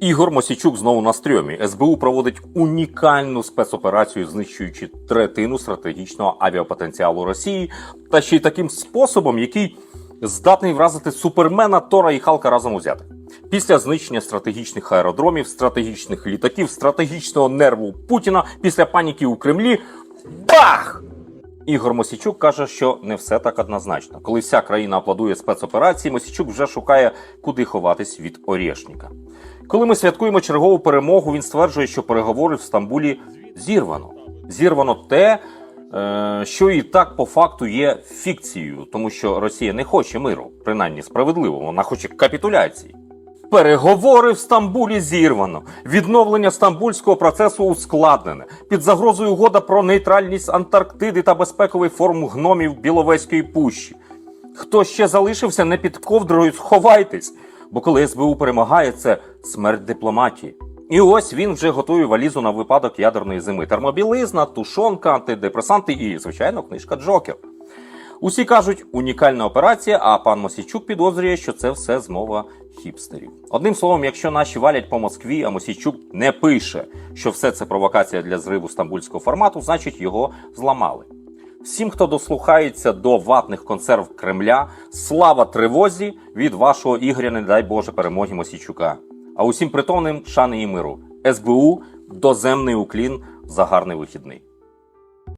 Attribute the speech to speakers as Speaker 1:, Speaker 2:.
Speaker 1: Ігор Мосічук знову на стрьомі. СБУ проводить унікальну спецоперацію, знищуючи третину стратегічного авіапотенціалу Росії, та ще й таким способом, який здатний вразити супермена Тора і Халка разом узяти. Після знищення стратегічних аеродромів, стратегічних літаків, стратегічного нерву Путіна, після паніки у Кремлі. Бах! Ігор Мосічук каже, що не все так однозначно. Коли вся країна аплодує спецоперації, Мосічук вже шукає, куди ховатись від Орєшніка. Коли ми святкуємо чергову перемогу, він стверджує, що переговори в Стамбулі зірвано. Зірвано те, е, що і так по факту є фікцією, тому що Росія не хоче миру, принаймні справедливо, вона хоче капітуляції. Переговори в Стамбулі зірвано. Відновлення стамбульського процесу ускладнене. Під загрозою угода про нейтральність Антарктиди та безпековий форум гномів Біловезької пущі. Хто ще залишився не під ковдрою, сховайтесь. Бо коли СБУ перемагає, це смерть дипломатії. І ось він вже готує валізу на випадок ядерної зими. Термобілизна, тушонка, антидепресанти і, звичайно, книжка Джокер. Усі кажуть, унікальна операція, а пан Мосійчук підозрює, що це все змова хіпстерів. Одним словом, якщо наші валять по Москві, а Мосійчук не пише, що все це провокація для зриву стамбульського формату, значить його зламали. Всім, хто дослухається до ватних консерв Кремля, слава тривозі від вашого Ігоря, не дай Боже, перемоги Мосійчука. А усім притомним шани і миру. СБУ доземний уклін за гарний вихідний.